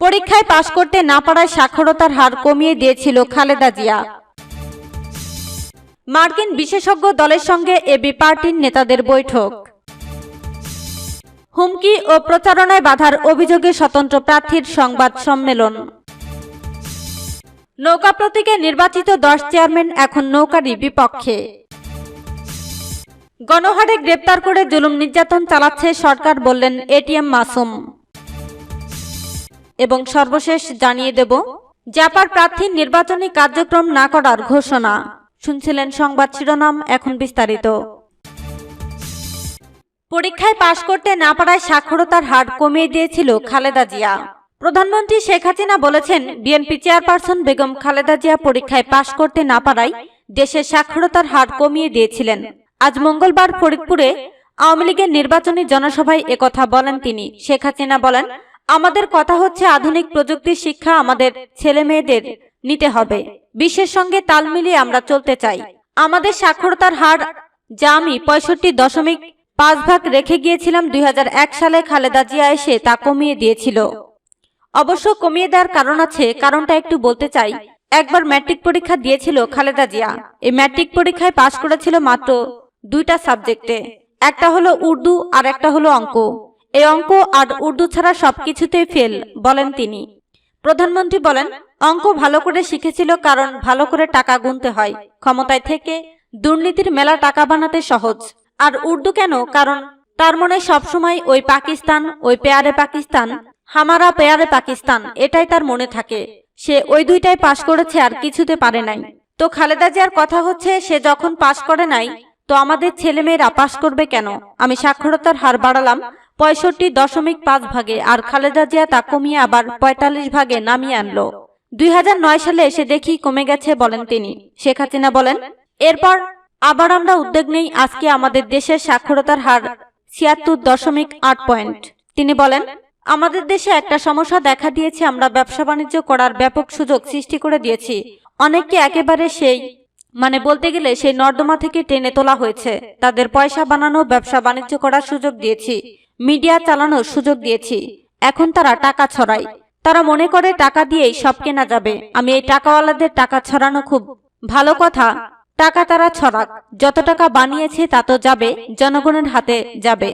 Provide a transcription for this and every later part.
পরীক্ষায় পাশ করতে না পারায় সাক্ষরতার হার কমিয়ে দিয়েছিল খালেদা জিয়া। মার্কিন বিশেষজ্ঞ দলের সঙ্গে এবি পার্টির নেতাদের বৈঠক। হুমকি ও প্রচারণায় বাধার অভিযোগে স্বতন্ত্র প্রার্থীর সংবাদ সম্মেলন। নৌকা প্রতীকে নির্বাচিত দশ চেয়ারম্যান এখন নৌকারই বিপক্ষে। গণহারে গ্রেপ্তার করে জুলুম নির্যাতন চালাচ্ছে সরকার বললেন এটিএম মাসুম। এবং সর্বশেষ জানিয়ে দেব, জাপার প্রার্থীর নির্বাচনী কার্যক্রম না করার ঘোষণা। শুনছিলেন সংবাদ শিরোনাম, এখন বিস্তারিত। পরীক্ষায় পাশ করতে না পারায় সাক্ষরতার হার কমিয়ে দিয়েছিল খালেদা জিয়া। প্রধানমন্ত্রী শেখ হাসিনা বলেছেন, বিএনপি চেয়ারপারসন বেগম খালেদা জিয়া পরীক্ষায় পাশ করতে না পারায় দেশের সাক্ষরতার হার কমিয়ে দিয়েছিলেন। আজ মঙ্গলবার ফরিদপুরে আওয়ামী লীগের নির্বাচনী জনসভায় একথা বলেন তিনি। শেখ হাসিনা বলেন আমাদের কথা হচ্ছে আধুনিক প্রযুক্তির শিক্ষা আমাদের ছেলে মেয়েদের নিতে হবে। বিশ্বের সঙ্গে তাল মিলিয়ে আমরা চলতে চাই। আমাদের সাক্ষরতার হার যা আমি পঁয়ষট্টি দশমিক পাঁচ ভাগ রেখে গিয়েছিলাম দুই হাজার এক সালে খালেদা জিয়া এসে তা কমিয়ে দিয়েছিল। অবশ্য কমিয়ে দেওয়ার কারণ আছে, কারণটা একটু বলতে চাই। একবার ম্যাট্রিক পরীক্ষা দিয়েছিল খালেদা জিয়া। এই ম্যাট্রিক পরীক্ষায় পাশ করেছিল মাত্র দুইটা সাবজেক্টে। একটা হলো উর্দু আর একটা হলো অঙ্ক। এই অঙ্ক আর উর্দু ছাড়া সবকিছুতেই ফেল বলেন তিনি। প্রধানমন্ত্রী বলেন, অঙ্ক ভালো করে শিখেছিল কারণ ভালো করে টাকা গুনতে হয়। ক্ষমতায় থেকে দুর্নীতির মেলা টাকা বানাতে সহজ। আর উর্দু কেন? কারণ তার মনে সবসময় ওই পাকিস্তান, ওই পেয়ারে পাকিস্তান, হামারা পেয়ারে পাকিস্তান, এটাই তার মনে থাকে। সে ওই দুইটাই পাশ করেছে আর কিছুতে পারে নাই। তো খালেদা জিয়ার কথা হচ্ছে, সে যখন পাশ করে নাই, তো আমাদের ছেলেমেয়েরা পাশ করবে কেন? আমি সাক্ষরতার হার বাড়ালাম পঁয়ষট্টি দশমিক পাঁচ ভাগে আর খালেদা জিয়া তা কমিয়ে আবার পঁয়তাল্লিশ ভাগে নামিয়ে আনলো। দুই হাজার নয় সালে এসে দেখি কমে গেছে বলেন তিনি। শেখ হাসিনা বলেন, এরপর আবার আমরা উদ্যোগ নেই, আজকে আমাদের দেশের সাক্ষরতার হার ছিয়াত্তর দশমিক আট পয়েন্ট। তিনি বলেন, আমাদের দেশে একটা সমস্যা দেখা দিয়েছে, আমরা ব্যবসা বাণিজ্য করার ব্যাপক সুযোগ সৃষ্টি করে দিয়েছি। অনেককে একেবারে সেই মানে বলতে গেলে সেই নর্দমা থেকে টেনে তোলা হয়েছে। তাদের পয়সা বানানো, ব্যবসা বাণিজ্য করার সুযোগ দিয়েছি। মিডিয়া চালানোর সুযোগ দিয়েছি। এখন তারা টাকা ছড়ায়। তারা মনে করে টাকা দিয়েই সব কেনা যাবে। আমি এই টাকাওয়ালাদের টাকা ছড়ানো খুব ভালো কথা। টাকা তারা ছড়াক। যত টাকা বানিয়েছে তা তো যাবে, জনগণের হাতে যাবে।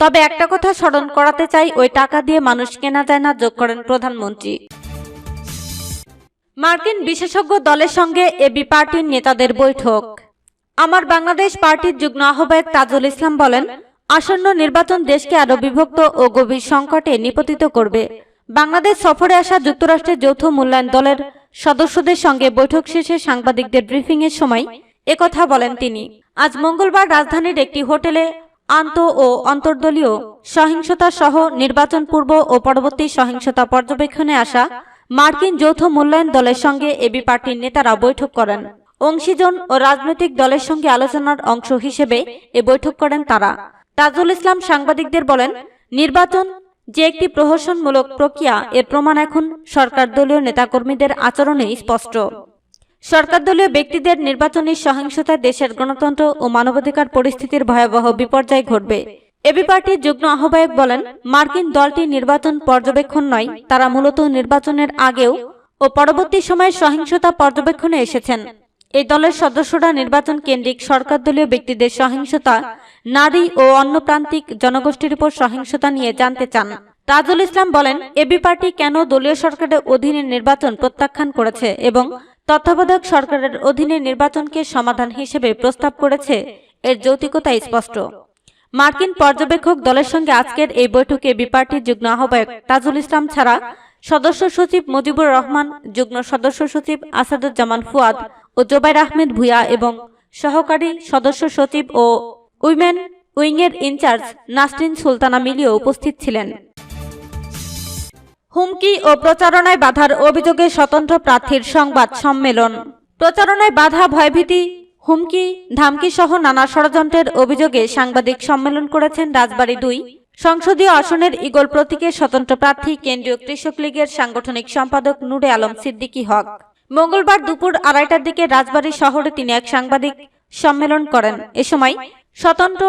তবে একটা কথা স্মরণ করাতে চাই, ওই টাকা দিয়ে মানুষ কেনা যায় না, যোগ করেন প্রধানমন্ত্রী। মার্কিন বিশেষজ্ঞ দলের সঙ্গে এবি পার্টির নেতাদের বৈঠক। আমার বাংলাদেশ পার্টির যুগ্ম আহ্বায়ক তাজুল ইসলাম বলেন আসন্ন নির্বাচন দেশকে আরও বিভক্ত ও গভীর সংকটে নিপতিত করবে। বাংলাদেশ সফরে আসা যুক্তরাষ্ট্রের যৌথ মূল্যায়ন দলের সদস্যদের সঙ্গে বৈঠক শেষে সাংবাদিকদের ব্রিফিং এর সময় একথা বলেন তিনি। আজ মঙ্গলবার রাজধানীর একটি হোটেলে আন্ত ও অন্তর্দলীয় সহিংসতা সহ নির্বাচন পূর্ব ও পরবর্তী সহিংসতা পর্যবেক্ষণে আসা মার্কিন যৌথ মূল্যায়ন দলের সঙ্গে এবি পার্টির নেতারা বৈঠক করেন। অংশীজন ও রাজনৈতিক দলের সঙ্গে আলোচনার অংশ হিসেবে এ বৈঠক করেন তারা। তাজুল ইসলাম সাংবাদিকদের বলেন, নির্বাচন যে একটি প্রহসনমূলক প্রক্রিয়া, এর প্রমাণ এখন সরকার দলীয় নেতাকর্মীদের আচরণে স্পষ্ট। সরকার দলীয় ব্যক্তিদের নির্বাচনী সহিংসতা দেশের গণতন্ত্র ও মানবাধিকার পরিস্থিতির ভয়াবহ বিপর্যয় ঘটবে। এবি পার্টির যুগ্ম আহ্বায়ক বলেন, মার্কিন দলটি নির্বাচন পর্যবেক্ষণ নয়, তারা মূলত নির্বাচনের আগেও ও পরবর্তী সময়ে সহিংসতা পর্যবেক্ষণে এসেছেন। এই দলের সদস্যরা নির্বাচন কেন্দ্রিক সরকার দলীয় ব্যক্তিদের সহিংসতা, নারী ও অন্য প্রান্তিক জনগোষ্ঠীর উপর সহিংসতা নিয়ে জানতে চান। তাজুল ইসলাম বলেন, এবি পার্টি কেন দলীয় সরকারের অধীনে নির্বাচন প্রত্যাখ্যান করেছে এবং তত্ত্বাবধায়ক সরকারের অধীনে নির্বাচনকে সমাধান হিসেবে প্রস্তাব করেছে এর যৌতিকতা স্পষ্ট। মার্কিন পর্যবেক্ষক দলের সঙ্গে আজকের এই বৈঠকে বিপার্টির যুগ্ম আহ্বায়ক তাজুল ইসলাম ছাড়া সদস্য সচিব মুজিবুর রহমান, যুগ্ম সদস্য সচিব আসাদুজ্জামান ফুয়াদ ও জোবাইর আহমেদ ভুয়া এবং সহকারী সদস্য সচিব ও উইমেন উইংয়ের ইনচার্জ নাসরিন সুলতানা মিলিও উপস্থিত ছিলেন। হুমকি ও প্রচারণায় বাধার অভিযোগে স্বতন্ত্র প্রার্থীর সংবাদ সম্মেলন। প্রচারণায় বাধা, ভয়ভীতি, হুমকি ধামকি সহ নানা ষড়যন্ত্রের অভিযোগে সাংবাদিক সম্মেলন করেছেন রাজবাড়ী দুই সংসদীয় আসনের ইগল প্রতীকের স্বতন্ত্র প্রার্থী কেন্দ্রীয় কৃষক লীগের সাংগঠনিক সম্পাদক নূরে আলম সিদ্দিকী হক। মঙ্গলবার দুপুর আড়াইটার দিকে রাজবাড়ী শহরে তিনি এক সাংবাদিক সম্মেলন করেন। এ সময় স্বতন্ত্র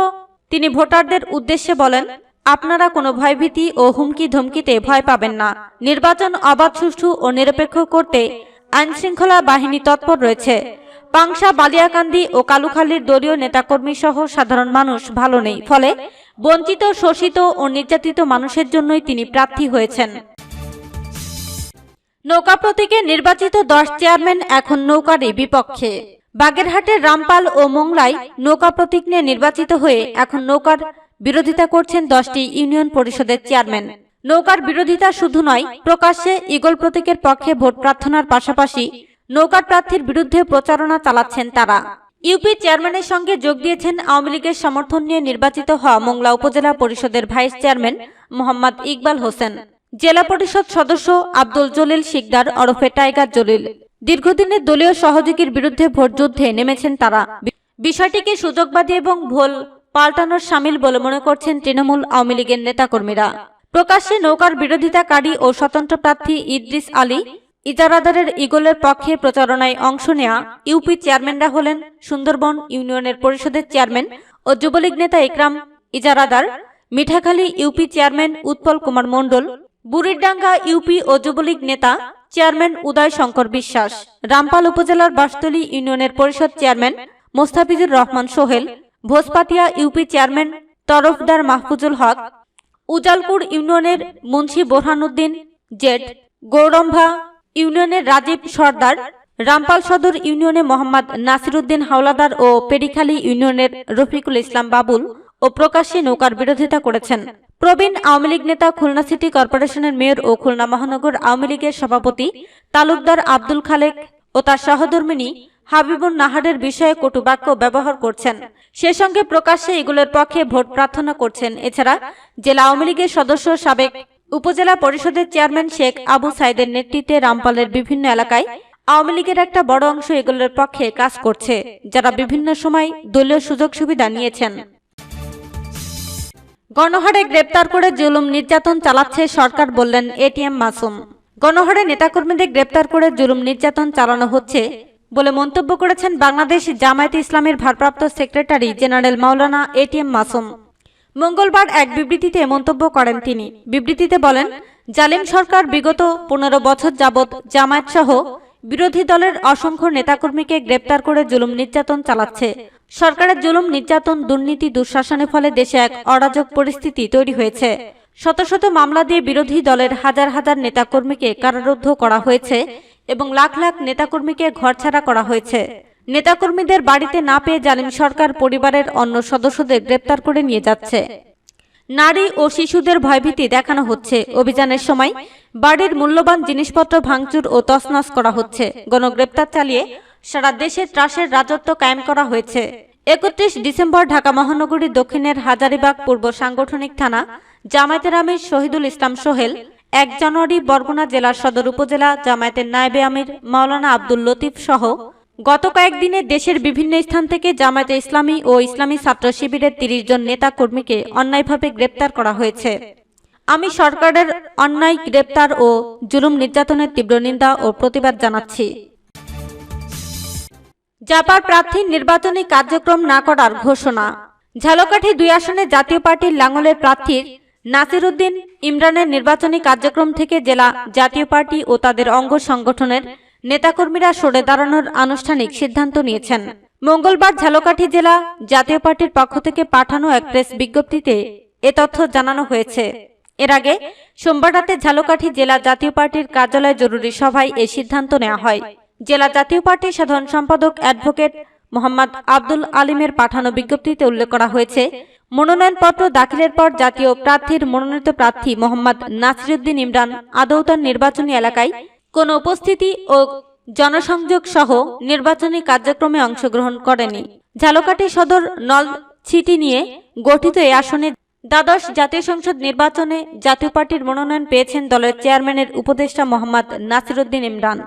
তিনি ভোটারদের উদ্দেশ্যে বলেন, আপনারা কোনো ভয়ভীতি ও হুমকি ধমকিতে ভয় পাবেন না। নির্বাচন অবাধ, সুষ্ঠু ও নিরপেক্ষ করতে আইনশৃঙ্খলা বাহিনী তৎপর রয়েছে। পাংশা, বালিয়াকান্দি ও কালুখালীর দলীয় নেতাকর্মী সহ সাধারণ মানুষ ভালো নেই। ফলে বঞ্চিত, শোষিত ও নির্যাতিত মানুষের জন্যই তিনি প্রার্থী হয়েছেন। নৌকা প্রতীকে নির্বাচিত দশ চেয়ারম্যান এখন নৌকারই বিপক্ষে। বাগেরহাটের রামপাল ও মোংলায় নৌকা প্রতীক নিয়ে নির্বাচিত হয়ে এখন নৌকার বিরোধিতা করছেন দশটি ইউনিয়ন পরিষদের চেয়ারম্যান। নৌকার বিরোধিতা শুধু নয়, প্রকাশ্যে ইগল প্রতীকের পক্ষে ভোট প্রার্থনার পাশাপাশি নৌকার প্রার্থীর বিরুদ্ধে প্রচারণা চালাচ্ছেন তারা। ইউপি চেয়ারম্যানের সঙ্গে যোগ দিয়েছেন আওয়ামী লীগের সমর্থন নিয়ে নির্বাচিত হওয়া মোংলা উপজেলা পরিষদের ভাইস চেয়ারম্যান মোহাম্মদ ইকবাল হোসেন। জেলা পরিষদ সদস্য আব্দুল জলিল শিকদার ওরফে টাইগার জলিল। দীর্ঘদিনের দলীয় সহযোগীর বিরুদ্ধে ভোটযুদ্ধে নেমেছেন তারা। বিষয়টিকে সুযোগবাদী এবং ভোল পাল্টানোর সামিল বলে মনে করছেন তৃণমূল আওয়ামী লীগের নেতাকর্মীরা। প্রকাশ্যে নৌকার বিরোধিতাকারী ও স্বতন্ত্র প্রার্থী ইদ্রিস আলী ইজারাদারের ইগলের পক্ষে প্রচারণায় অংশ নেয়া ইউপি চেয়ারম্যানরা হলেন সুন্দরবন ইউনিয়নের পরিষদের চেয়ারম্যান ও যুবলীগ নেতা Ikram ইজারাদার। Mithakhali UP chairman Utpal Kumar Mondal Buridanga UP ও যুবলীগ নেতা চেয়ারম্যান উদয় শঙ্কর বিশ্বাস, রামপাল উপজেলার বাসতলী ইউনিয়নের পরিষদ chairman Mostafizur Rahman Sohel, Bhojpatia UP chairman Tarafdar Mahfuzul Haque Ujalpur ইউনিয়নের মুন্সি বোরহানুদ্দিন জেট গৌরম্ভা ইউনিয়নের রাজীব সর্দার, রামপাল সদর ইউনিয়নে মোহাম্মদ নাসিরুদ্দিন হাওলাদার ও পেরিখালী ইউনিয়নের রফিকুল ইসলাম বাবুল ও প্রকাশ্যে নৌকার বিরোধিতা করেছেন। প্রবীণ আওয়ামী লীগ নেতা খুলনা সিটি কর্পোরেশনের মেয়র ও খুলনা মহানগর আওয়ামী লীগের সভাপতি তালুকদার আব্দুল খালেক ও তার সহধর্মিনী হাবিবুন নাহারের বিষয়ে কটু বাক্য ব্যবহার করছেন। সে সঙ্গে প্রকাশ্যে এগুলোর পক্ষে ভোট প্রার্থনা করছেন। এছাড়া জেলা আওয়ামী লীগের সদস্য সাবেক উপজেলা পরিষদের চেয়ারম্যান শেখ আবু সাইদের নেতৃত্বে রামপালের বিভিন্ন এলাকায় আওয়ামী লীগের একটা বড় অংশ এগুলোর পক্ষে কাজ করছে, যারা বিভিন্ন সময় দলীয় সুযোগ সুবিধা নিয়েছেন। গণহারে গ্রেপ্তার করে জুলুম নির্যাতন চালাচ্ছে সরকার বললেন এটিএম মাসুম। গণহারে নেতাকর্মীদের গ্রেপ্তার করে জুলুম নির্যাতন চালানো হচ্ছে বলে মন্তব্য করেছেন বাংলাদেশ জামায়াত ইসলামের ভারপ্রাপ্ত secretary general Maulana ATM Masum. মঙ্গলবার এক বিবৃতিতে মন্তব্য করেন তিনি। বিবৃতিতে বলেন, জালিম সরকার বিগত পনেরো বছর যাবৎ জামায়াত সহ বিরোধী দলের অসংখ্য নেতাকর্মীকে গ্রেপ্তার করে জুলুম নির্যাতন চালাচ্ছে। সরকারের জুলুম নির্যাতন দুর্নীতি দুঃশাসনের ফলে দেশে এক অরাজক পরিস্থিতি তৈরি হয়েছে। শত শত মামলা দিয়ে বিরোধী দলের হাজার হাজার নেতাকর্মীকে কারারুদ্ধ করা হয়েছে এবং লাখ লাখ নেতাকর্মীকে ঘরছাড়া করা হয়েছে। নেতাকর্মীদের বাড়িতে না পেয়ে জালিম সরকার পরিবারের অন্য সদস্যদের গ্রেপ্তার করে নিয়ে যাচ্ছে। নারী ও শিশুদের ভয়ভীতি দেখানো হচ্ছে। অভিযানের সময় বাড়ির মূল্যবান জিনিসপত্র ভাঙচুর ও তছনছ করা হচ্ছে। গণগ্রেপ্তার চালিয়ে সারা দেশে ত্রাসের রাজত্ব কায়েম করা হয়েছে। একত্রিশ ডিসেম্বর ঢাকা মহানগরীর দক্ষিণের হাজারিবাগ পূর্ব সাংগঠনিক থানা জামায়াতের আমির শহীদুল ইসলাম সোহেল, এক জানুয়ারি বরগুনা জেলার সদর উপজেলা জামায়াতের নায়েবে আমির, মাওলানা আব্দুল লতিফ সহ গত কয়েকদিনে দেশের বিভিন্ন স্থান থেকে জামায়াতে ইসলামী ও ইসলামী ছাত্র শিবিরের তিরিশ জন নেতা কর্মীকে অন্যায়ভাবে গ্রেপ্তার করা হয়েছে। আমি সরকারের অন্যায়, গ্রেপ্তার ও জুলুম নির্যাতনের তীব্র নিন্দা ও প্রতিবাদ জানাচ্ছি। জাপার প্রার্থীর নির্বাচনী কার্যক্রম না করার ঘোষণা। ঝালকাঠি দুই আসনে জাতীয় পার্টির লাঙ্গলের প্রার্থীর নাসিরুদ্দিন ইমরানের নির্বাচনী কার্যক্রম থেকে জেলা জাতীয় পার্টি ও তাদের অঙ্গ সংগঠনের নেতাকর্মীরা সরে দাঁড়ানোর আনুষ্ঠানিক সিদ্ধান্ত নিয়েছেন। মঙ্গলবার ঝালকাঠি জেলা জাতীয় পার্টির পক্ষ থেকে পাঠানো এক প্রেস বিজ্ঞপ্তিতে এ তথ্য জানানো হয়েছে। এর আগে সোমবার রাতে ঝালকাঠি জেলা জাতীয় পার্টির কার্যালয় জরুরি সভায় এই সিদ্ধান্ত নেওয়া হয়। জেলা জাতীয় পার্টির সাধারণ সম্পাদক অ্যাডভোকেট মোহাম্মদ আব্দুল আলিমের পাঠানো বিজ্ঞপ্তিতে উল্লেখ করা হয়েছে, মনোনয়নপত্র দাখিলের পর জাতীয় প্রার্থীর মনোনীত প্রার্থী মোহাম্মদ নাসিরুদ্দিন ইমরান আদৌ তার নির্বাচনী এলাকায় কোনো উপস্থিতি ও জনসংযোগ সহ নির্বাচনী কার্যক্রমে অংশগ্রহণ করেনি। ঝালকাঠি সদর নল ছিটি নিয়ে গঠিত এই আসনে দ্বাদশ জাতীয় সংসদ নির্বাচনে জাতীয় পার্টির মনোনয়ন পেয়েছেন দলের চেয়ারম্যানের উপদেষ্টা মোহাম্মদ নাসিরুদ্দিন ইমরান।